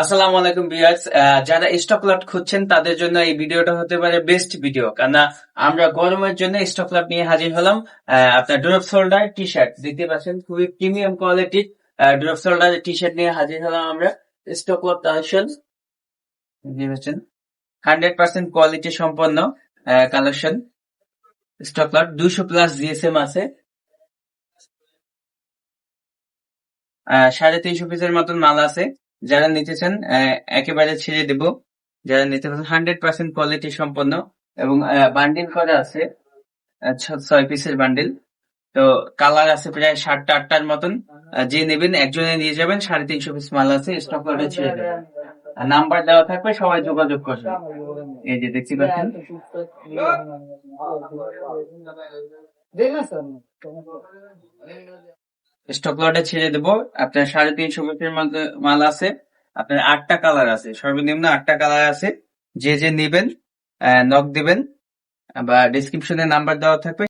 আসসালামু আলাইকুম ভিউয়ার্স। যারা স্টক লট খুঁজছেন, তাদের জন্য এই ভিডিওটা হতে পারে বেস্ট ভিডিও কেননা আমরা গরমের জন্য স্টক লট নিয়ে হাজির হলাম। আপনার ড্রপ শোল্ডার টি শার্ট দেখতে পাচ্ছেন, খুবই প্রিমিয়াম কোয়ালিটির ড্রপ শোল্ডার টি শার্ট নিয়ে হাজির হলাম আমরা। স্টক লট কালেকশন পাচ্ছেন হান্ড্রেড পার্সেন্ট কোয়ালিটি সম্পন্ন কালেকশন স্টক লট দুইশো প্লাস জিএসএম আছে। সাড়ে তিনশো পিসের মতন মাল আছে। যারা নিতে চান একেবারে ছেড়ে দেব। যারা নিতে পারেন হান্ড্রেড পার্সেন্ট কোয়ালিটি সম্পন্ন এবং বান্ডিল করা আছে ছয় পিসের বান্ডিল তো কালার আছে প্রায় সাতটা, আটটার মতন। যে নেবেন, একজনে নিয়ে যাবেন, সাড়ে তিনশো পিস মাল আছে স্টক করে ছেড়ে দেবেন। নাম্বার দেওয়া থাকবে, সবাই যোগাযোগ করবেন। এই যে দেখছি পাচ্ছেন। স্টক লটে ছেড়ে দেবো। আপনার সাড়ে তিনশো পিসের মাল আছে। আপনার আটটা কালার আছে। সর্বনিম্ন আটটা কালার আছে। যে যে নেবেন নক দিবেন। বা ডিসক্রিপশনে নাম্বার দেওয়া থাকবে।